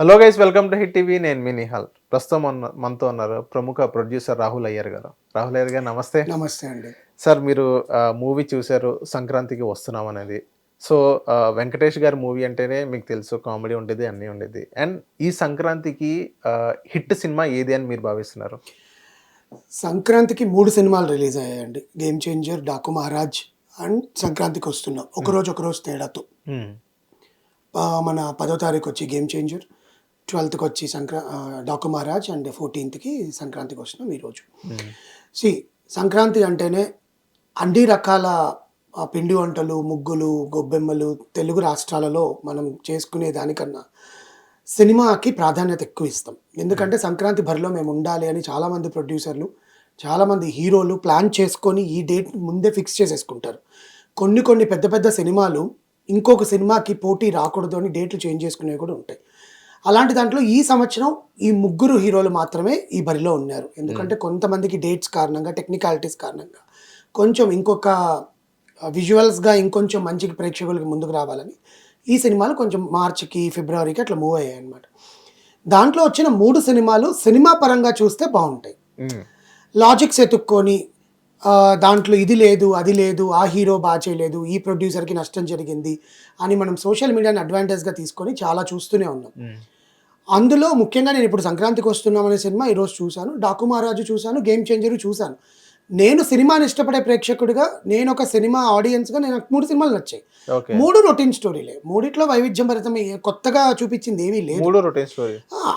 Hello guys welcome to Hit TV. నేను మీ నిహాల్. ప్రస్తుతం మనతో ఉన్నారు ప్రముఖ ప్రొడ్యూసర్ రాహుల్ అయ్యర్ గారు. రాహుల్ అయ్యర్ గారు నమస్తే. నమస్తే అండి. సార్ మీరు మూవీ చూశారు సంక్రాంతికి వస్తున్నాం అనేది. సో వెంకటేష్ గారి మూవీ అంటేనే మీకు తెలుసు కామెడీ ఉండేది అన్నీ ఉండేది. అండ్ ఈ సంక్రాంతికి హిట్ సినిమా ఏది అని మీరు భావిస్తున్నారు? సంక్రాంతికి మూడు సినిమాలు రిలీజ్ అయ్యాయండి. Game Changer Daku Maharaj and సంక్రాంతికి వస్తున్నాం. ఒకరోజు ఒకరోజు తేడాతో. మన పదో తారీఖు వచ్చి గేమ్ చేంజర్ ట్వెల్త్కి వచ్చి సంక్రా డాకు మహారాజ్ అండ్ ఫోర్టీన్త్కి సంక్రాంతికి వస్తున్నాం ఈరోజు. సి సంక్రాంతి అంటేనే అన్ని రకాల పిండి వంటలు ముగ్గులు గొబ్బెమ్మలు తెలుగు రాష్ట్రాలలో మనం చేసుకునే దానికన్నా సినిమాకి ప్రాధాన్యత ఎక్కువ ఇస్తాం. ఎందుకంటే సంక్రాంతి బరిలో మేము ఉండాలి అని చాలామంది ప్రొడ్యూసర్లు చాలామంది హీరోలు ప్లాన్ చేసుకొని ఈ డేట్ ముందే ఫిక్స్ చేసేసుకుంటారు. కొన్ని కొన్ని పెద్ద పెద్ద సినిమాలు ఇంకొక సినిమాకి పోటీ రాకూడదు అని డేట్లు చేంజ్ చేసుకునేవి కూడా ఉంటాయి. అలాంటి దాంట్లో ఈ సంవత్సరం ఈ ముగ్గురు హీరోలు మాత్రమే ఈ బరిలో ఉన్నారు. ఎందుకంటే కొంతమందికి డేట్స్ కారణంగా టెక్నికాలిటీస్ కారణంగా కొంచెం ఇంకొక విజువల్స్గా ఇంకొంచెం మంచి ప్రేక్షకులకి ముందుకు రావాలని ఈ సినిమాలు కొంచెం మార్చికి ఫిబ్రవరికి అట్లా మూవ్ అయ్యాయి అనమాట దాంట్లో వచ్చిన మూడు సినిమాలు సినిమా పరంగా చూస్తే బాగుంటాయి. Hmm. లాజిక్స్ ఎత్తుక్కొని ఆ, దాంట్లో ఇది లేదు అది లేదు ఆ హీరో బాగా చేయలేదు ఈ ప్రొడ్యూసర్కి నష్టం జరిగింది అని మనం సోషల్ మీడియాని అడ్వాంటేజ్గా తీసుకొని చాలా చూస్తూనే ఉన్నాం. Hmm. అందులో ముఖ్యంగా నేను ఇప్పుడు సంక్రాంతికి వస్తున్నాం అనే సినిమా ఈరోజు చూశాను. డాకు మహారాజు చూశాను గేమ్ చేంజర్ చూశాను. నేను సినిమాని ఇష్టపడే ప్రేక్షకుడిగా నేను ఒక సినిమా ఆడియన్స్గా నేను మూడు సినిమాలు నచ్చాయి. మూడు రొటీన్ స్టోరీలే మూడిట్లో వైవిధ్యం భరితం కొత్తగా చూపించింది ఏమీ లేదు.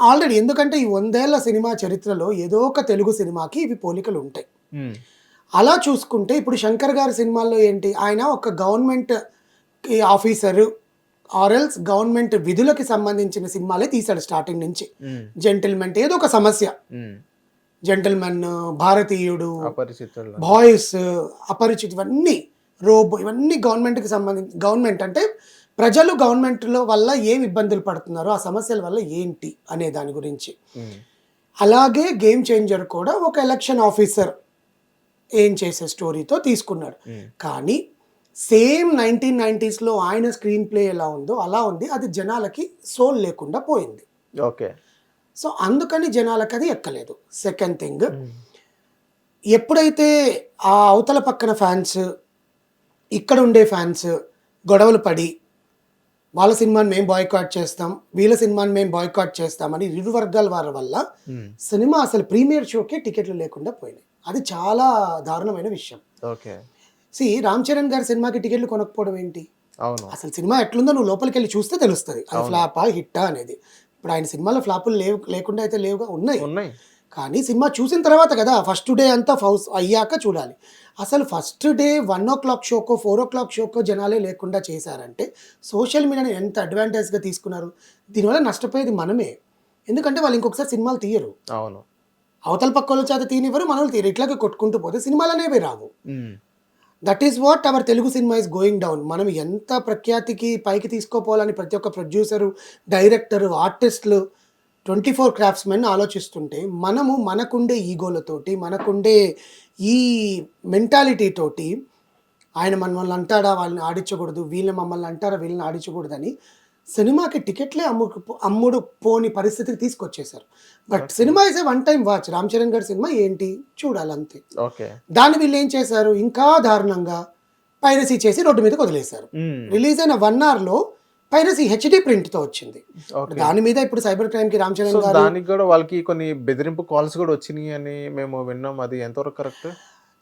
ఆల్రెడీ ఎందుకంటే ఈ వందేళ్ళ సినిమా చరిత్రలో ఏదో ఒక తెలుగు సినిమాకి ఇవి పోలికలు ఉంటాయి. అలా చూసుకుంటే ఇప్పుడు శంకర్ గారి సినిమాల్లో ఏంటి? ఆయన ఒక గవర్నమెంట్ ఆఫీసరు ఆర్ఎల్స్ గవర్నమెంట్ విధులకి సంబంధించిన సినిమాలే తీశాడు స్టార్టింగ్ నుంచి. జెంటిల్మెన్ ఏదో ఒక సమస్య. జెంటిల్మెన్ భారతీయుడు అపరిచితులు బాయ్స్ అపరిచిత ఇవన్నీ రోబో ఇవన్నీ గవర్నమెంట్కి సంబంధించి గవర్నమెంట్ అంటే ప్రజలు గవర్నమెంట్లో వల్ల ఏం ఇబ్బందులు పడుతున్నారో ఆ సమస్యల వల్ల ఏంటి అనే దాని గురించి. Hmm. అలాగే గేమ్ చేంజర్ కూడా ఒక ఎలక్షన్ ఆఫీసర్ ఏం చేసే స్టోరీతో తీసుకున్నాడు. Hmm. కానీ సేమ్ నైన్టీన్ నైంటీస్లో ఆయన స్క్రీన్ ప్లే ఎలా ఉందో అలా ఉంది. అది జనాలకి సోల్ లేకుండా పోయింది. ఓకే. సో అందుకని జనాలకి అది ఎక్కలేదు. సెకండ్ థింగ్ ఎప్పుడైతే ఆ అవతల పక్కన ఫ్యాన్స్ ఇక్కడ ఉండే ఫ్యాన్స్ గొడవలు పడి వాళ్ళ సినిమాని మేము బాయ్కాట్ చేస్తాం వీళ్ళ సినిమాని మేము బాయ్కాట్ చేస్తామని ఇరు వర్గాల వారి వల్ల. సినిమా అసలు ప్రీమియర్ షోకే టికెట్లు లేకుండా పోయినాయి. అది చాలా దారుణమైన విషయం. ఓకే. సి రామ్ చరణ్ గారి సినిమాకి టికెట్లు కొనకపోవడం ఏంటి? అవును. అసలు సినిమా ఎట్లుందో నువ్వు లోపలికి వెళ్ళి చూస్తే తెలుస్తుంది. అది ఫ్లాపా హిట్టా అనేది. ఇప్పుడు ఆయన సినిమాలో ఫ్లాపులు లేవు లేకుండా అయితే లేవుగా ఉన్నాయి. ఉన్నాయి. కానీ సినిమా చూసిన తర్వాత కదా ఫస్ట్ డే అంతా ఫౌస్ అయ్యాక చూడాలి. అసలు first day one o'clock షోకో ఫోర్ ఓ క్లాక్ షోకో జనాలే లేకుండా చేశారంటే సోషల్ మీడియాని ఎంత అడ్వాంటేజ్గా తీసుకున్నారు? దీనివల్ల నష్టపోయేది మనమే. ఎందుకంటే వాళ్ళు ఇంకొకసారి సినిమాలు తీయరు. అవును. అవతల పక్క వాళ్ళ చేత తీనివ్వరు మనల్ని తీయరు ఇట్లాగే కొట్టుకుంటూ పోతే సినిమాలు అనేవి రావు. That is what our Telugu cinema is going down మనం ఎంత ప్రఖ్యాతికి పైకి తీసుకోపోవాలని ప్రతి ఒక్క ప్రొడ్యూసరు డైరెక్టరు ఆర్టిస్టులు ట్వంటీ ఫోర్ క్రాఫ్ట్స్ మెన్ ఆలోచిస్తుంటే మనము మనకుండే ఈగోలతోటి మనకుండే ఈ మెంటాలిటీ తోటి ఆయన మనల్ని అంటాడా వాళ్ళని ఆడించకూడదు వీళ్ళని మమ్మల్ని అంటారా వీళ్ళని ఆడించకూడదని సినిమాకి టికెట్లే అమ్ము అమ్ముడు పోని పరిస్థితికి తీసుకొచ్చేసారు but cinema is a one time watch. Ram Charan గారి సినిమా ఏంటి? చూడాలి అంతే ఓకే. దాన్ని వీళ్ళు ఏం చేశారు? ఇంకా దారుణంగా పైరసీ చేసి రోడ్డు మీదకి వదిలేశారు. రిలీజ్ అయిన వన్ అవర్లో పైరసీ హెచ్డి ప్రింట్తో వచ్చింది. ఓకే. దాని మీద ఇప్పుడు సైబర్ క్రైమ్కి రామ్ సో చరణ్ గారు దానికి కూడా వాళ్ళకి కొన్ని బెదిరింపు కాల్స్ కూడా వచ్చినాయి అని మేము విన్నాం. అది ఎంతవరకు కరెక్ట్?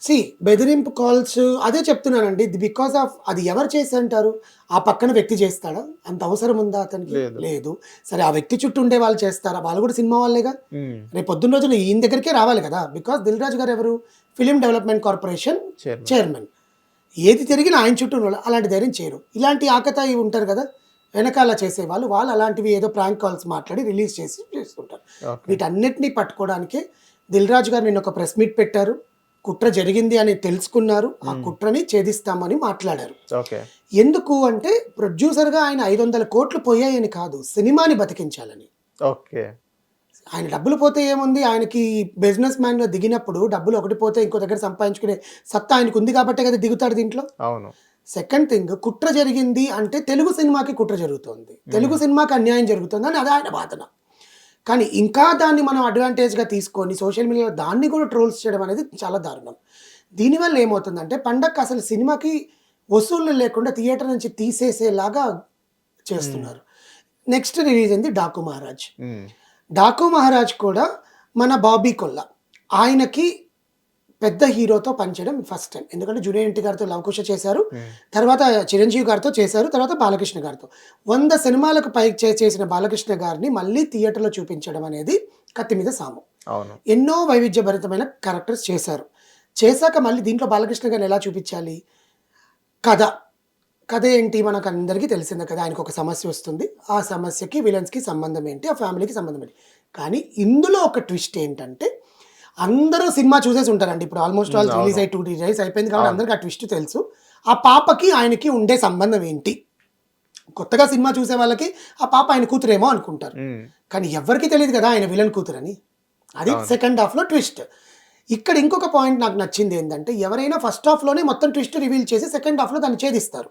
సి బెదిరింపు కాల్స్ అదే చెప్తున్నానండి. బికాస్ ఆఫ్ అది ఎవరు చేసి అంటారు ఆ పక్కన వ్యక్తి చేస్తాడా? అంత అవసరం ఉందా అతనికి? లేదు. సరే ఆ వ్యక్తి చుట్టూ ఉండే వాళ్ళు చేస్తారా? వాళ్ళు కూడా సినిమా వాళ్ళేగా? రేపు పొద్దున్న రోజున ఈయన దగ్గరికే రావాలి కదా? బికాస్ దిల్ రాజు గారు ఎవరు? ఫిలిం డెవలప్మెంట్ కార్పొరేషన్ చైర్మన్ ఏది తిరిగినా ఆయన చుట్టూ అలాంటి ధైర్యం చేయరు. ఇలాంటి ఆకతాయి ఉంటారు కదా? వెనకాల చేసేవాళ్ళు వాళ్ళు అలాంటివి ఏదో ప్రాంక్ కాల్స్ మాట్లాడి రిలీజ్ చేసి చేస్తుంటారు. ఓకే వీటన్నిటిని పట్టుకోవడానికి దిల్ రాజు గారు నిన్న ఒక ప్రెస్ మీట్ పెట్టారు. కుట్ర జరిగింది అని తెలుసుకున్నారు. ఆ కుట్రని ఛేదిస్తామని మాట్లాడారు. ఓకే. ఎందుకు అంటే ప్రొడ్యూసర్గా ఆయన ఐదు వందల కోట్లు పోయాయని కాదు సినిమాని బతికించాలని. ఓకే. ఆయన డబ్బులు పోతే ఏముంది? ఆయనకి బిజినెస్ మ్యాన్గా దిగినప్పుడు డబ్బులు ఒకటి పోతే ఇంకో దగ్గర సంపాదించుకునే సత్తా ఆయనకు ఉంది కాబట్టే కదా దిగుతాడు దీంట్లో? అవును. సెకండ్ థింగ్ కుట్ర జరిగింది అంటే తెలుగు సినిమాకి కుట్ర జరుగుతోంది. తెలుగు సినిమాకి అన్యాయం జరుగుతుంది అని అది ఆయన వాదన. కానీ ఇంకా దాన్ని మనం అడ్వాంటేజ్గా తీసుకొని సోషల్ మీడియాలో దాన్ని కూడా ట్రోల్స్ చేయడం అనేది చాలా దారుణం. దీనివల్ల ఏమవుతుందంటే పండగ అసలు సినిమాకి వసూళ్ళు లేకుండా థియేటర్ నుంచి తీసేసేలాగా చేస్తున్నారు. నెక్స్ట్ రిలీజ్ అయింది డాకు మహారాజ్. మ్మ్. డాకు మహారాజ్ కూడా మన బాబీ కొల్ల. ఆయనకి పెద్ద హీరోతో పనిచేయడం ఫస్ట్ టైం. ఎందుకంటే జూనియర్ ఎన్టీ గారితో లవకుశ చేశారు. తర్వాత చిరంజీవి గారితో చేశారు తర్వాత బాలకృష్ణ గారితో. వంద సినిమాలకు పై చేసిన బాలకృష్ణ గారిని మళ్ళీ థియేటర్లో చూపించడం అనేది కత్తి మీద సాము. ఎన్నో వైవిధ్యభరితమైన క్యారెక్టర్స్ చేశారు. చేశాక మళ్ళీ దీంట్లో బాలకృష్ణ గారిని ఎలా చూపించాలి? కథ. కథ ఏంటి మనకు అందరికీ తెలిసిందే కదా ఆయనకు ఒక సమస్య వస్తుంది. ఆ సమస్యకి విలన్స్కి సంబంధం ఏంటి? ఆ ఫ్యామిలీకి సంబంధం ఏంటి? కానీ ఇందులో ఒక ట్విస్ట్ ఏంటంటే అందరూ సినిమా చూసేసి ఉంటారండి. ఇప్పుడు ఆల్మోస్ట్ ఆల్. రిలీజ్ అయ్యి టూ డేస్ అయిపోయింది కాబట్టి అందరికీ ఆ ట్విస్ట్ తెలుసు. ఆ పాపకి ఆయనకి ఉండే సంబంధం ఏంటి? కొత్తగా సినిమా చూసే వాళ్ళకి ఆ పాప ఆయన కూతురేమో అనుకుంటారు. కానీ ఎవరికి తెలియదు కదా ఆయన విలన్ కూతురని. అది సెకండ్ హాఫ్లో ట్విస్ట్ ఇక్కడ ఇంకొక పాయింట్ నాకు నచ్చింది ఏంటంటే ఎవరైనా ఫస్ట్ హాఫ్లోనే మొత్తం ట్విస్ట్ రివీల్ చేసి సెకండ్ హాఫ్లో దాన్ని ఛేదిస్తారు.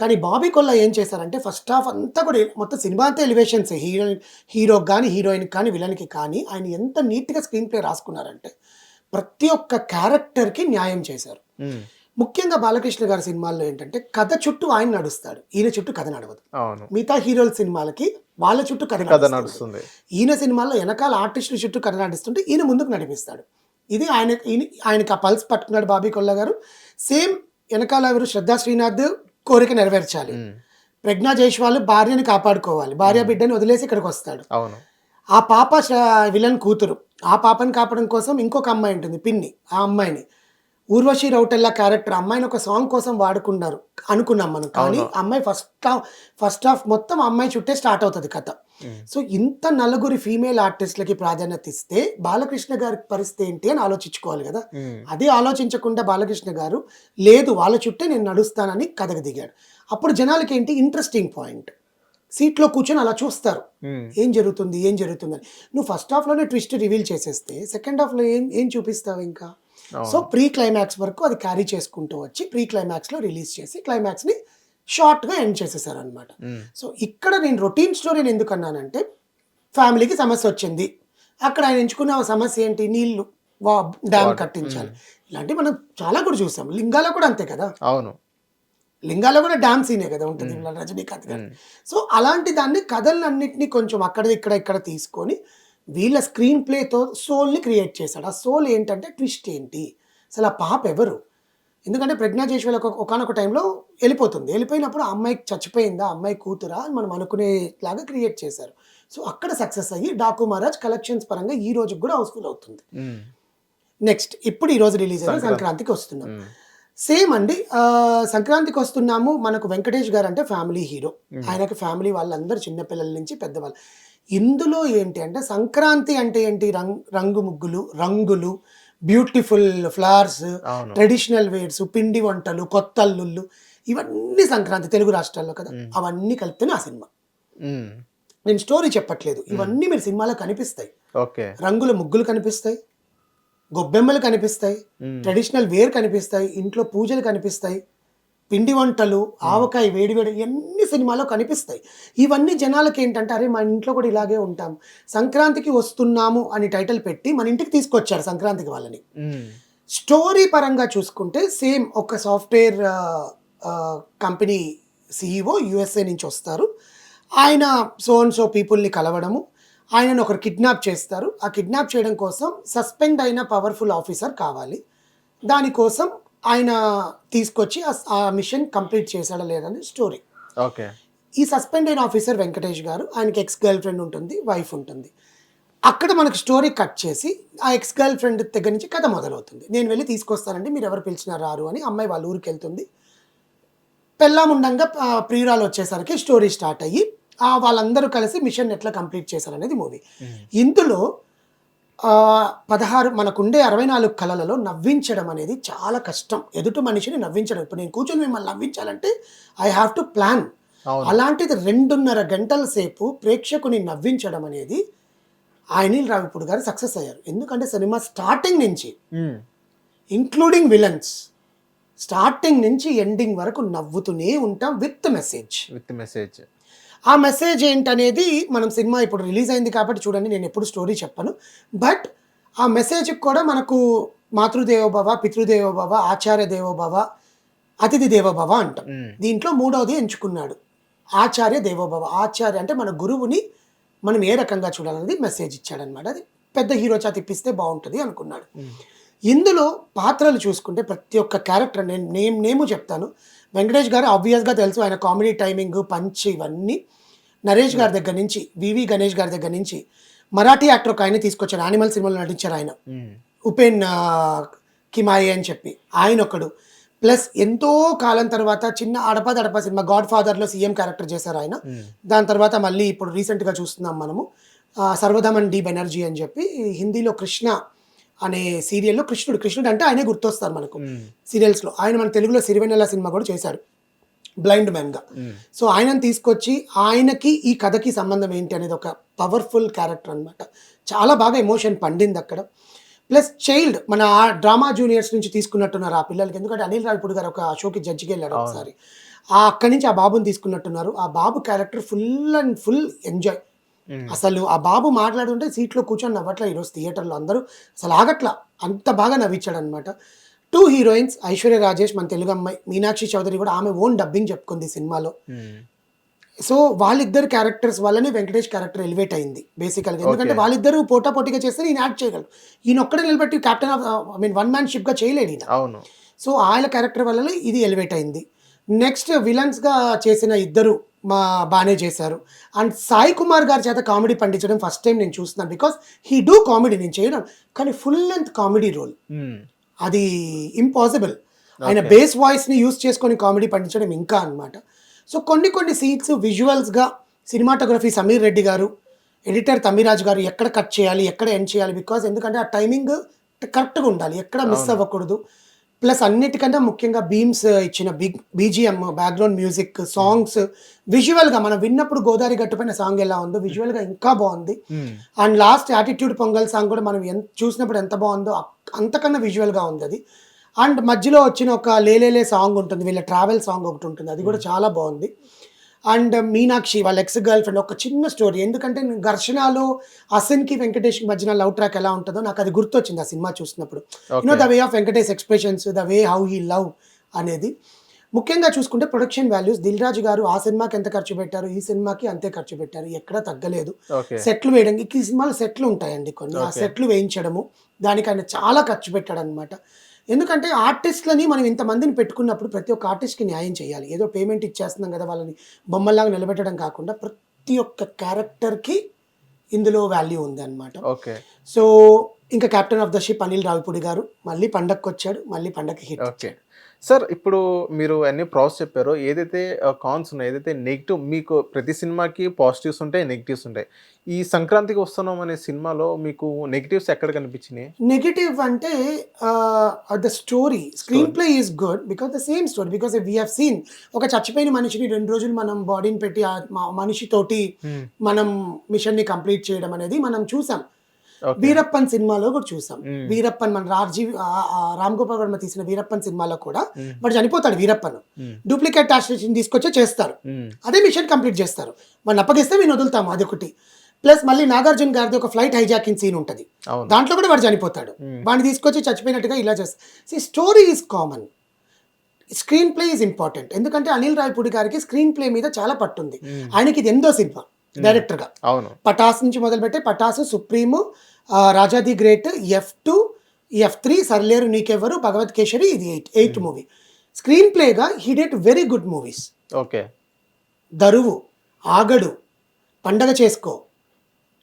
కానీ బాబీ కొల్ల ఏం చేశారంటే ఫస్ట్ హాఫ్ అంతా కూడా మొత్తం సినిమా అంతా ఎలివేషన్స్ హీరోయిన్ హీరోకి కానీ హీరోయిన్కి కానీ విలన్కి కానీ ఆయన ఎంత నీట్గా స్క్రీన్ ప్లే రాసుకున్నారంటే ప్రతి ఒక్క క్యారెక్టర్కి న్యాయం చేశారు. ముఖ్యంగా బాలకృష్ణ గారి సినిమాల్లో ఏంటంటే కథ చుట్టూ ఆయన నడుస్తాడు. ఈయన చుట్టూ కథ నడవదు. మిగతా హీరోల సినిమాలకి వాళ్ళ చుట్టూ కథ కథ నడుస్తుంది. ఈయన సినిమాలో వెనకాల ఆర్టిస్టుల చుట్టూ కథ నడిస్తుంటే ఈయన ముందుకు నడిపిస్తాడు. ఇది ఆయన ఈయన ఆయనకి ఆ పల్స్ పట్టుకున్నాడు బాబీ కొల్ల గారు. సేమ్ వెనకాల ఎవరు? శ్రద్ధా శ్రీనాథ్ కోరిక నెరవేర్చాలి. ప్రజ్ఞా జైష్వాల్ భార్యని కాపాడుకోవాలి. భార్య బిడ్డని వదిలేసి ఇక్కడికి వస్తాడు. అవును. ఆ పాప విలన్ కూతురు. ఆ పాపని కాపాడడం కోసం ఇంకొక అమ్మాయి ఉంటుంది పిన్ని ఆ అమ్మాయిని. ఊర్వశి రౌటెల్లా క్యారెక్టర్ అమ్మాయిని ఒక సాంగ్ కోసం వాడుకున్నారు అనుకున్నాం మనం. కానీ. అమ్మాయి ఫస్ట్ హాఫ్ ఫస్ట్ హాఫ్ మొత్తం అమ్మాయి చుట్టే స్టార్ట్ అవుతుంది కథ. సో ఇంత నలుగురి ఫీమేల్ ఆర్టిస్టులకి ప్రాధాన్యత ఇస్తే బాలకృష్ణ గారి పరిస్థితి ఏంటి అని ఆలోచించుకోవాలి కదా. అదే ఆలోచించకుండా బాలకృష్ణ గారు లేదు వాళ్ళ చుట్టే నేను నడుస్తానని కథకు దిగాడు. అప్పుడు జనాలకి ఏంటి? ఇంట్రెస్టింగ్ పాయింట్ సీట్లో కూర్చొని అలా చూస్తారు. ఏం జరుగుతుంది? ఏం జరుగుతుందని. నువ్వు ఫస్ట్ హాఫ్లోనే ట్విస్ట్ రివీల్ చేసేస్తే సెకండ్ హాఫ్లో ఏం ఏం చూపిస్తావు ఇంకా? సో ప్రీ క్లైమాక్స్ వరకు అది క్యారీ చేసుకుంటూ వచ్చి ప్రీ క్లైమాక్స్లో రిలీజ్ చేసి క్లైమాక్స్ని షార్ట్గా ఎండ్ చేసేసారు అనమాట. సో ఇక్కడ నేను రొటీన్ స్టోరీని ఎందుకు అన్నానంటే ఫ్యామిలీకి సమస్య వచ్చింది. అక్కడ ఆయన ఎంచుకున్న సమస్య ఏంటి? నీళ్ళు వా డ్యామ్ కట్టించాలి. ఇలాంటివి మనం చాలా కూడా చూసాం. లింగాలో కూడా అంతే కదా? అవును. లింగాలో కూడా డామ్ సీనే కదా ఉంటుంది రజనీకాంత్ గారు. సో అలాంటి దాన్ని కథలన్నింటినీ కొంచెం అక్కడ ఇక్కడ ఇక్కడ తీసుకొని వీళ్ళ స్క్రీన్ ప్లేతో సోల్ని క్రియేట్ చేశాడు. ఆ సోల్ ఏంటంటే ట్విస్ట్ ఏంటి? అసలు ఆ పాప ఎవరు? ఎందుకంటే ప్రజ్ఞా ఒక ఒకనొక టైంలో వెళ్ళిపోతుంది. వెళ్ళిపోయినప్పుడు ఆ అమ్మాయి చచ్చిపోయిందా? అమ్మాయి కూతురా? అని మనం అనుకునేలాగా క్రియేట్ చేశారు. సో అక్కడ సక్సెస్ అయ్యి డాకు మహారాజ్ కలెక్షన్స్ పరంగా ఈ రోజుకి కూడా హౌస్ఫుల్ అవుతుంది. నెక్స్ట్ ఇప్పుడు ఈ రోజు రిలీజ్ అయిన సంక్రాంతి. సంక్రాంతికి వస్తున్నాం. సేమ్ అండి. సంక్రాంతికి వస్తున్నాము మనకు వెంకటేష్ గారు అంటే ఫ్యామిలీ హీరో. ఆయనకి ఫ్యామిలీ వాళ్ళందరూ చిన్నపిల్లల నుంచి పెద్దవాళ్ళు. ఇందులో ఏంటి అంటే సంక్రాంతి అంటే ఏంటి? రంగ్ రంగు ముగ్గులు రంగులు బ్యూటిఫుల్ ఫ్లవర్స్ ట్రెడిషనల్ వేర్స్ పిండి వంటలు కొత్త అల్లుళ్ళు. ఇవన్నీ సంక్రాంతి తెలుగు రాష్ట్రాల్లో కదా. అవన్నీ కలిపితేనే ఆ సినిమా. నేను స్టోరీ చెప్పట్లేదు. ఇవన్నీ మీరు సినిమాలో కనిపిస్తాయి. రంగుల ముగ్గులు కనిపిస్తాయి. గొబ్బెమ్మలు కనిపిస్తాయి. ట్రెడిషనల్ వేర్ కనిపిస్తాయి ఇంట్లో పూజలు కనిపిస్తాయి పిండి వంటలు ఆవకాయ వేడి వేడి ఇవన్నీ సినిమాలో కనిపిస్తాయి. ఇవన్నీ జనాలకి ఏంటంటే అరే మన ఇంట్లో కూడా ఇలాగే ఉంటాం. సంక్రాంతికి వస్తున్నాము అని టైటిల్ పెట్టి మన ఇంటికి తీసుకొచ్చారు సంక్రాంతికి వాళ్ళని. స్టోరీ పరంగా చూసుకుంటే సేమ్ ఒక సాఫ్ట్వేర్ కంపెనీ సిఇఓ యుఎస్ఏ నుంచి వస్తారు. ఆయన సో అండ్ సో పీపుల్ని కలవడము ఆయనను ఒకరు కిడ్నాప్ చేస్తారు. ఆ కిడ్నాప్ చేయడం కోసం సస్పెండ్ అయిన పవర్ఫుల్ ఆఫీసర్ కావాలి. దానికోసం ఆయన తీసుకొచ్చి ఆ- మిషన్ కంప్లీట్ చేశాడా లేదని స్టోరీ. ఓకే. ఈ సస్పెండ్ అయిన ఆఫీసర్ వెంకటేష్ గారు ఆయనకి ఎక్స్ గర్ల్ ఫ్రెండ్ ఉంటుంది వైఫ్ ఉంటుంది. అక్కడ మనకు స్టోరీ కట్ చేసి ఆ ఎక్స్ గర్ల్ ఫ్రెండ్ దగ్గర నుంచి కథ మొదలవుతుంది. నేను వెళ్ళి తీసుకొస్తానండి మీరు ఎవరు పిలిచినా రారు అని అమ్మాయి వాళ్ళ ఊరికి వెళ్తుంది. పెళ్ళాముండంగా ప్రియురాలు వచ్చేసరికి స్టోరీ స్టార్ట్ అయ్యి వాళ్ళందరూ కలిసి మిషన్ ఎట్లా కంప్లీట్ చేశారనేది మూవీ. ఇందులో పదహారు మనకుండే అరవై నాలుగు కళలలో నవ్వించడం అనేది చాలా కష్టం. ఎదుటి మనిషిని నవ్వించడం. ఇప్పుడు నేను కూర్చొని మిమ్మల్ని నవ్వించాలంటే ఐ హ్యావ్ టు ప్లాన్ అలాంటిది రెండున్నర గంటల సేపు ప్రేక్షకుని నవ్వించడం అనేది అనిల్ రావిపూడి గారు సక్సెస్ అయ్యారు. ఎందుకంటే సినిమా స్టార్టింగ్ నుంచి. ఇంక్లూడింగ్ విలన్స్ స్టార్టింగ్ నుంచి ఎండింగ్ వరకు నవ్వుతూనే ఉంటాం విత్ మెసేజ్. With message. ఆ మెసేజ్ ఏంటనేది మనం సినిమా ఇప్పుడు రిలీజ్ అయింది కాబట్టి చూడండి నేను ఎప్పుడు స్టోరీ చెప్పను. బట్ ఆ మెసేజ్ కూడా మనకు మాతృదేవోభవ పితృదేవోభవ ఆచార్య దేవోభవ అతిథి దేవోభవ అంటాం. దీంట్లో మూడవది ఎంచుకున్నాడు. ఆచార్య దేవోభవ. ఆచార్య అంటే మన గురువుని మనం ఏ రకంగా చూడాలనేది మెసేజ్ ఇచ్చాడనమాట అది పెద్ద హీరో చేత ఇప్పిస్తే బాగుంటుంది అనుకున్నాడు. ఇందులో పాత్రలు చూసుకుంటే ప్రతి ఒక్క క్యారెక్టర్ నేను నేమ్ నేము చెప్తాను. వెంకటేష్ గారు ఆబ్వియస్గా తెలుసు ఆయన కామెడీ టైమింగ్ పంచ్ ఇవన్నీ. నరేష్ గారి దగ్గర నుంచి వివి గణేష్ గారి దగ్గర నుంచి మరాఠీ యాక్టర్ ఒక ఆయన తీసుకొచ్చారు యానిమల్ సినిమాలో నటించారు ఆయన. ఉపేన్ ఆ, కిమాయి అని చెప్పి ఆయన ఒకడు ప్లస్ ఎంతో కాలం తర్వాత చిన్న అడప దడప సినిమా గాడ్ ఫాదర్లో సీఎం క్యారెక్టర్ చేశారు ఆయన. దాని తర్వాత మళ్ళీ ఇప్పుడు రీసెంట్గా చూస్తున్నాం మనము. సర్వధమన్ డీ బెనర్జీ అని చెప్పి హిందీలో కృష్ణ అనే సీరియల్లో కృష్ణుడు కృష్ణుడు అంటే ఆయనే గుర్తొస్తారు మనకు. సీరియల్స్లో ఆయన మన తెలుగులో సిరివెన్నెల సినిమా కూడా చేశారు. బ్లైండ్ మ్యాన్గా సో ఆయనను తీసుకొచ్చి ఆయనకి ఈ కథకి సంబంధం ఏంటి అనేది ఒక పవర్ఫుల్ క్యారెక్టర్ అన్నమాట. చాలా బాగా ఎమోషన్ పండింది అక్కడ. ప్లస్ చైల్డ్ మన ఆ డ్రామా జూనియర్స్ నుంచి తీసుకున్నట్టున్నారు ఆ పిల్లలకి. ఎందుకంటే అనిల్ రావిపూడి గారు ఒక షోకి జడ్జికి వెళ్ళారు ఒకసారి. ఆ అక్కడి నుంచి ఆ బాబుని తీసుకున్నట్టున్నారు. ఆ బాబు character full and full enjoy అసలు ఆ బాబు మాట్లాడుతుంటే సీట్లో కూర్చొని నవ్వట్ల ఈరోజు థియేటర్లో అందరూ. అసలు ఆగట్లా. అంత బాగా నవ్వించాడు అనమాట టూ హీరోయిన్స్ ఐశ్వర్య రాజేష్ మన తెలుగు అమ్మాయి మీనాక్షి చౌదరి కూడా ఆమె ఓన్ డబ్బింగ్ చెప్పుకుంది సినిమాలో. సో వాళ్ళిద్దరు క్యారెక్టర్స్ వల్లనే వెంకటేష్ క్యారెక్టర్ ఎలివేట్ అయింది బేసికల్గా ఎందుకంటే. వాళ్ళిద్దరూ పోటా పోటీగా చేస్తే ఈయన యాక్ట్ చేయగలరు ఈయన ఒక్కడే నిలబెట్టి captain of I mean one man షిప్గా చేయలేడు ఈయన. అవును. సో ఆయన క్యారెక్టర్ వల్లనే ఇది ఎలివేట్ అయింది. నెక్స్ట్ విలన్స్గా చేసిన ఇద్దరు మా బాగానే చేశారు. అండ్ సాయి కుమార్ గారి చేత కామెడీ పండించడం ఫస్ట్ టైం నేను చూస్తున్నాను బికాస్ హీ డూ కామెడీ నేను చేయడం కానీ ఫుల్ లెంత్ కామెడీ రోల్. అది ఇంపాసిబుల్. ఆయన బేస్ వాయిస్ని యూస్ చేసుకొని కామెడీ పండించడం ఇంకా అన్నమాట. సో కొన్ని కొన్ని సీన్స్ విజువల్స్గా సినిమాటోగ్రఫీ సమీర్ రెడ్డి గారు ఎడిటర్ తమిరాజ్ గారు ఎక్కడ కట్ చేయాలి ఎక్కడ ఎండ్ చేయాలి బికాజ్ ఎందుకంటే ఆ టైమింగ్ కరెక్ట్గా ఉండాలి. ఎక్కడ మిస్ అవ్వకూడదు. ప్లస్ అన్నిటికంటే ముఖ్యంగా బీమ్స్ ఇచ్చిన big BGM background music songs. విజువల్గా మనం విన్నప్పుడు గోదావరి గట్టుపైన సాంగ్ ఎలా ఉందో విజువల్గా ఇంకా బాగుంది. And last attitude Pongal song కూడా మనం ఎంత చూసినప్పుడు ఎంత బాగుందో అంతకన్నా విజువల్గా ఉంది అది. అండ్ మధ్యలో వచ్చిన ఒక లేలేలే సాంగ్ ఉంటుంది వీళ్ళ ట్రావెల్ సాంగ్ ఒకటి ఉంటుంది అది కూడా చాలా బాగుంది. అండ్ మీనాక్షి వాళ్ళ ఎక్స్ గర్ల్ ఫ్రెండ్ ఒక చిన్న స్టోరీ ఎందుకంటే నేను ఘర్షణలో అసిన్కి వెంకటేష్కి మధ్యన లవ్ ట్రాక్ ఎలా ఉంటుందో నాకు అది గుర్తొచ్చింది ఆ సినిమా చూసినప్పుడు. You know the way of Venkatesh expressions the way how he love అనేది. ముఖ్యంగా చూసుకుంటే ప్రొడక్షన్ వాల్యూస్ దిల్ రాజు గారు ఆ సినిమాకి ఎంత ఖర్చు పెట్టారు ఈ సినిమాకి అంతే ఖర్చు పెట్టారు ఎక్కడా తగ్గలేదు. సెట్లు వేయడం ఈ సినిమాలో సెట్లు ఉంటాయండి కొన్ని. ఆ సెట్లు వేయించడము దానికి ఆయన చాలా ఖర్చు పెట్టాడు అనమాట ఎందుకంటే ఆర్టిస్ట్లని మనం ఇంతమందిని పెట్టుకున్నప్పుడు ప్రతి ఒక్క ఆర్టిస్ట్కి న్యాయం చేయాలి. ఏదో పేమెంట్ ఇచ్చేస్తున్నాం కదా వాళ్ళని బొమ్మల్లాగా నిలబెట్టడం కాకుండా ప్రతి ఒక్క క్యారెక్టర్కి ఇందులో వాల్యూ ఉంది అనమాట ఓకే. సో ఇంకా captain of the ship Anil Ravipudi గారు మళ్ళీ పండగకి వచ్చాడు మళ్ళీ పండగకి హిట్. ఓకే. సార్ ఇప్పుడు మీరు అన్ని ప్రాసెస్ చెప్పారో. ఏదైతే కాన్స్ ఉన్నాయో ఏదైతే నెగిటివ్ మీకు ప్రతి సినిమాకి పాజిటివ్స్ ఉంటాయి నెగిటివ్స్ ఉంటాయి. ఈ సంక్రాంతికి వస్తున్నాం అనే సినిమాలో మీకు నెగిటివ్స్ ఎక్కడ కనిపించినాయి? నెగిటివ్ అంటే the story screenplay is good because the same story because we have seen ఒక చచ్చిపోయిన మనిషిని రెండు రోజులు మనం బాడీని పెట్టి ఆ మనిషితోటి మనం మిషన్ని కంప్లీట్ చేయడం అనేది మనం చూసాం. వీరప్పన్ సినిమాలో కూడా చూసాం. వీరప్పన్ మన రాజీవ్ రామ్ గోపాల్ వర్మ తీసిన వీరప్పన్ సినిమాలో కూడా వాడు చనిపోతాడు వీరప్పన్. డూప్లికేట్ ఆస్ట్రేషన్ తీసుకొచ్చే చేస్తారు. అదే మిషన్ కంప్లీట్ చేస్తారు. వాడిని అప్పగిస్తే మేము వదులుతాము అదొకటి. ప్లస్ మళ్ళీ నాగార్జున గారిది ఒక ఫ్లైట్ హైజాకింగ్ సీన్ ఉంటుంది. దాంట్లో కూడా వాడు చనిపోతాడు. వాడిని తీసుకొచ్చి చచ్చిపోయినట్టుగా ఇలా చేస్తారు story is common screenplay is important ఎందుకంటే అనిల్ రాయపూడి గారికి స్క్రీన్ ప్లే మీద చాలా పట్టుంది. ఆయనకి ఇది ఎందో సినిమా. డైరెక్టర్గా. అవును. పటాస్ నుంచి మొదలుపెట్టి పటాసు సుప్రీము ఆ, రాజాది great F two F three Sarileru Neekevvaru Bhagavanth Kesari ఇది ఎయిట్ ఎయిత్ మూవీ. స్క్రీన్ ప్లేగా he did very good movies. Okay. Daruvu Aagadu Pandaga చేసుకో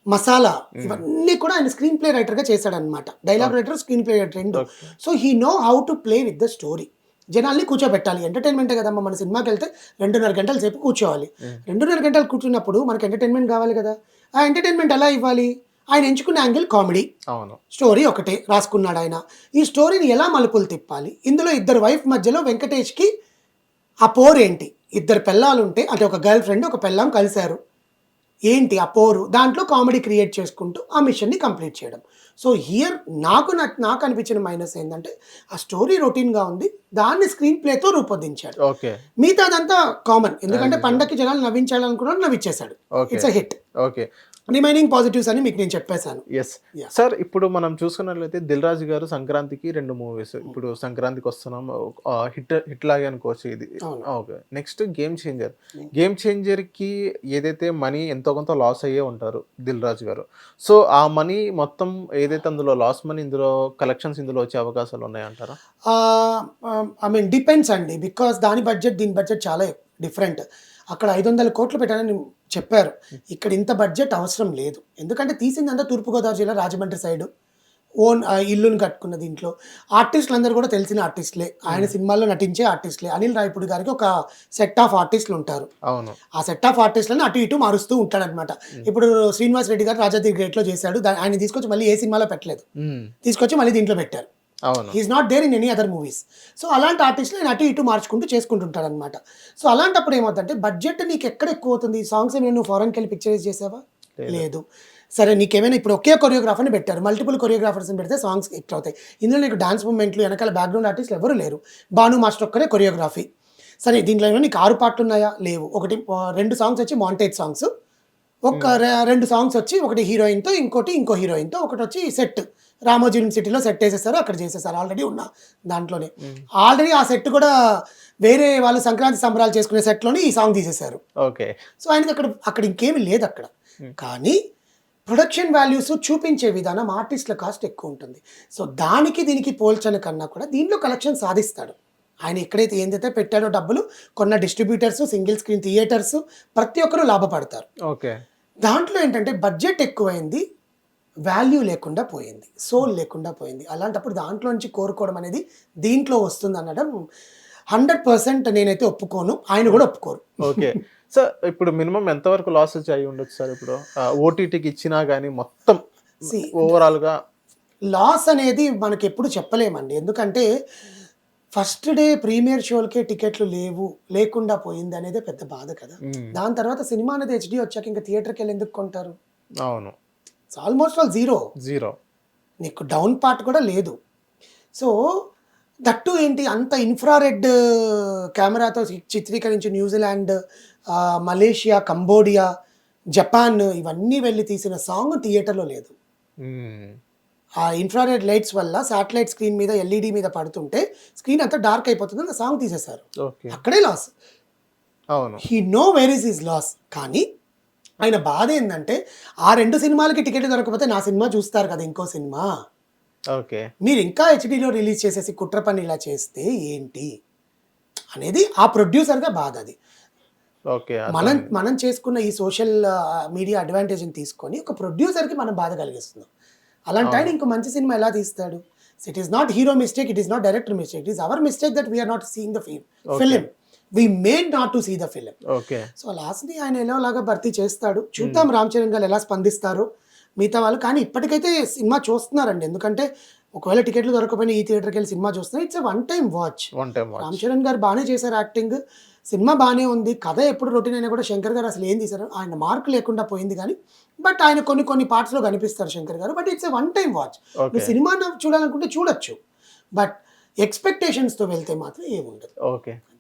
మసాలా ఇవన్నీ కూడా ఆయన స్క్రీన్ ప్లే రైటర్గా చేశాడనమాట dialogue writer screenplay writer రెండు. So he know how to play with the story. జనాల్ని కూర్చోబెట్టాలి. ఎంటర్టైన్మెంటే కదమ్మా మన సినిమాకి వెళ్తే రెండున్నర గంటల సేపు కూర్చోవాలి. రెండున్నర గంటలు కూర్చున్నప్పుడు మనకి ఎంటర్టైన్మెంట్ కావాలి కదా. ఆ ఎంటర్టైన్మెంట్ ఎలా ఇవ్వాలి? ఆయన ఎంచుకున్న యాంగిల్ కామెడీ. అవును. స్టోరీ ఒకటే రాసుకున్నాడు ఆయన. ఈ స్టోరీని ఎలా మలుపులు తిప్పాలి? ఇందులో ఇద్దరు వైఫ్ మధ్యలో వెంకటేష్కి ఆ పోరు ఏంటి? ఇద్దరు పెళ్ళాలు ఉంటే అంటే ఒక గర్ల్ ఫ్రెండ్ ఒక పెళ్ళాం కలిశారు. ఏంటి ఆ పోరు? దాంట్లో కామెడీ క్రియేట్ చేసుకుంటూ ఆ మిషన్ని కంప్లీట్ చేయడం. సో హియర్ నాకు నాకు నాకు అనిపించిన మైనస్ ఏంటంటే ఆ స్టోరీ రొటీన్గా ఉంది దాన్ని స్క్రీన్ ప్లేతో రూపొందించాడు. ఓకే. మిగతాదంతా కామన్. ఎందుకంటే పండక్కి జనాలు నవ్వించాలనుకున్నాడు నవ్వించేశాడు okay. It's a hit okay. Remaining positives అని మీకు నేను చెప్పేశాను. ఎస్. సార్ ఇప్పుడు మనం చూసుకున్నట్లయితే దిల్ రాజు గారు సంక్రాంతికి రెండు మూవీస్ ఇప్పుడు సంక్రాంతికి వస్తున్నాం. హిట్ హిట్ లాగే అనుకోవచ్చు ఇది. Okay. Next Game Changer game చేంజర్కి ఏదైతే మనీ ఎంతో కొంత లాస్ అయ్యే ఉంటారు దిల్ రాజు గారు. సో ఆ మనీ మొత్తం ఏదైతే అందులో లాస్ మనీ ఇందులో కలెక్షన్స్ ఇందులో వచ్చే అవకాశాలు ఉన్నాయంటారా? ఐ మీన్ డిపెండ్స్ అండి. బికాస్ దాని బడ్జెట్ దీని బడ్జెట్ చాలా డిఫరెంట్ అక్కడ ఐదు వందల కోట్లు పెట్టారని చెప్పారు. ఇక్కడ ఇంత బడ్జెట్ అవసరం లేదు. ఎందుకంటే తీసిందంతా తూర్పుగోదావరి జిల్లా రాజమండ్రి సైడ్. ఓన్ ఇల్లుని కట్టుకున్న దీంట్లో. ఆర్టిస్టులు అందరూ కూడా తెలిసిన ఆర్టిస్టులే. ఆయన సినిమాల్లో నటించే ఆర్టిస్టులే. అనిల్ రాయపూడి గారికి ఒక సెట్ ఆఫ్ ఆర్టిస్టులు ఉంటారు. అవును. ఆ సెట్ ఆఫ్ ఆర్టిస్టులను అటు ఇటు మారుస్తూ ఉంటాడనమాట ఇప్పుడు శ్రీనివాస్ రెడ్డి గారు రాజాది గ్రేట్లో చేశాడు. ఆయన తీసుకొచ్చి మళ్ళీ ఏ సినిమాలో పెట్టలేదు. తీసుకొచ్చి మళ్ళీ దీంట్లో పెట్టారు. He is not there in any other movies so అలాంటి ఆర్టిస్టులు నేను అటు ఇటు మార్చుకుంటూ చేసుకుంటుంటాడు అనమాట సో అలాంటప్పుడు ఏమవుతుందంటే బడ్జెట్ నీకు ఎక్కడ ఎక్కువ అవుతుంది? సాంగ్స్ ఏమైనా నువ్వు ఫారెన్కి వెళ్ళి పిక్చరైజ్ చేసావా? లేదు. సరే నీకేమైనా ఇప్పుడు ఒకే కొరియోగ్రాఫర్ని పెట్టారు. మల్టిపుల్ కొరియోగ్రాఫర్స్ని పెడితే సాంగ్స్ హిట్ అవుతాయి. ఇందులో నీకు డాన్స్ మూమెంట్లు వెనకాల బ్యాక్గ్రౌండ్ ఆర్టిస్టులు ఎవరు లేరు. భాను మాస్టర్ ఒక్కరే కొరియోగ్రఫీ సరే దీంట్లో ఏమైనా నీకు ఆరు పాటలు ఉన్నాయా? లేవు. ఒకటి రెండు సాంగ్స్ వచ్చి మాంటేజ్ సాంగ్స్ ఒక రెండు సాంగ్స్ వచ్చి ఒకటి హీరోయిన్తో ఇంకోటి ఇంకో హీరోయిన్తో ఒకటి వచ్చి సెట్ రామోజీ యూనివర్సిటీలో సెట్ వేసేసారు అక్కడ చేసేసారు ఆల్రెడీ ఉన్న దాంట్లోనే. ఆల్రెడీ ఆ సెట్ కూడా వేరే వాళ్ళు సంక్రాంతి సంబరాలు చేసుకునే సెట్లోనే ఈ సాంగ్ తీసేశారు. ఓకే. సో ఆయనకి అక్కడ అక్కడ ఇంకేమీ లేదు అక్కడ. కానీ ప్రొడక్షన్ వాల్యూస్ చూపించే విధానం ఆర్టిస్టుల కాస్ట్ ఎక్కువ ఉంటుంది. సో దానికి దీనికి పోల్చని కన్నా కూడా దీంట్లో కలెక్షన్ సాధిస్తాడు. ఆయన ఎక్కడైతే ఏందైతే పెట్టాడో డబ్బులు కొన్న డిస్ట్రిబ్యూటర్స్ సింగిల్ స్క్రీన్ థియేటర్స్ ప్రతి ఒక్కరూ లాభపడతారు. ఓకే. దాంట్లో ఏంటంటే బడ్జెట్ ఎక్కువైంది. వాల్యూ లేకుండా పోయింది సోల్ లేకుండా పోయింది. అలాంటప్పుడు దాంట్లో నుంచి కోరుకోవడం అనేది దీంట్లో వస్తుంది అనడం హండ్రెడ్ పర్సెంట్ నేనైతే ఒప్పుకోను ఆయన కూడా ఒప్పుకోరు. ఓకే. సార్ ఇప్పుడు మినిమం ఎంత వరకు లాస్ వచ్చి అయి ఉండొచ్చు సార్ ఇప్పుడు? ఓటీటీకి ఇచ్చినా కానీ మొత్తం See, ఓవరాల్గా లాస్ అనేది మనకి ఎప్పుడు చెప్పలేమండి. ఎందుకంటే ఫస్ట్ డే ప్రీమియర్ షోలకే టికెట్లు లేవు లేకుండా పోయింది అనేది పెద్ద బాధ కదా. మ్మ్. దాని తర్వాత సినిమా అనేది హెచ్డి వచ్చాక ఇంకా థియేటర్కి వెళ్ళి ఎందుకు కొంటారు? అవును. ఆల్మోస్ట్ ఆల్ జీరో జీరో నీకు డౌన్ పార్ట్ కూడా లేదు. సో దట్టు ఏంటి? అంత ఇన్ఫ్రారెడ్ కెమెరాతో చిత్రీకరించి న్యూజిలాండ్ మలేషియా కంబోడియా జపాన్ ఇవన్నీ వెళ్ళి తీసిన సాంగ్ థియేటర్లో లేదు. మ్మ్. ఆ ఇన్ఫ్రారెడ్ లైట్స్ వల్ల శాటిలైట్ స్క్రీన్ మీద ఎల్ఈడి మీద పడుతుంటే స్క్రీన్ అంతా డార్క్ అయిపోతుంది ఆ సాంగ్ తీసేశారు. ఓకే అక్కడే లాస్ అవును. He know where is is loss కానీ ఆయన బాధ ఏంటంటే ఆ రెండు సినిమాలకి టికెట్ దొరకకపోతే నా సినిమా చూస్తారు కదా ఇంకో సినిమా. ఓకే. మీరు ఇంకా హెచ్డీలో రిలీజ్ చేసేసి కుట్ర పని ఇలా చేస్తే ఏంటి? అనేది ఆ ప్రొడ్యూసర్గా బాధ అది. ఓకే మనం మనం చేసుకున్న ఈ సోషల్ మీడియా అడ్వాంటేజ్ని తీసుకొని ఒక ప్రొడ్యూసర్కి మనం బాధ కలిగిస్తున్నాం. అలాంటి ఆయన ఇంకో మంచి సినిమా ఎలా తీస్తాడు? It is not hero mistake it is not director mistake it is our mistake that we are not seeing the film film we made not to see the film okay so లాస్ట్ని ఆయన ఎలాగా భర్తీ చేస్తాడు? చూద్దాం రామ్ చరణ్ గారు ఎలా స్పందిస్తారు మిగతా వాళ్ళు. కానీ ఇప్పటికైతే సినిమా చూస్తున్నారండి. ఎందుకంటే ఒకవేళ టికెట్లు దొరకపోయినా ఈ థియేటర్కి వెళ్ళి సినిమా చూస్తున్నారు it's one time watch Ram Charan గారు బాగానే చేశారు యాక్టింగ్. సినిమా బాగానే ఉంది. కథ ఎప్పుడు రొటీన్ అయినా కూడా శంకర్ గారు అసలు ఏం తీశారు? ఆయన మార్క్ లేకుండా పోయింది కానీ బట్ ఆయన కొన్ని కొన్ని పార్ట్స్లో కనిపిస్తారు శంకర్ గారు. But it's one time watch మీరు సినిమా చూడాలనుకుంటే చూడొచ్చు. బట్ ఎక్స్పెక్టేషన్స్తో వెళ్తే మాత్రం ఏముండదు. Okay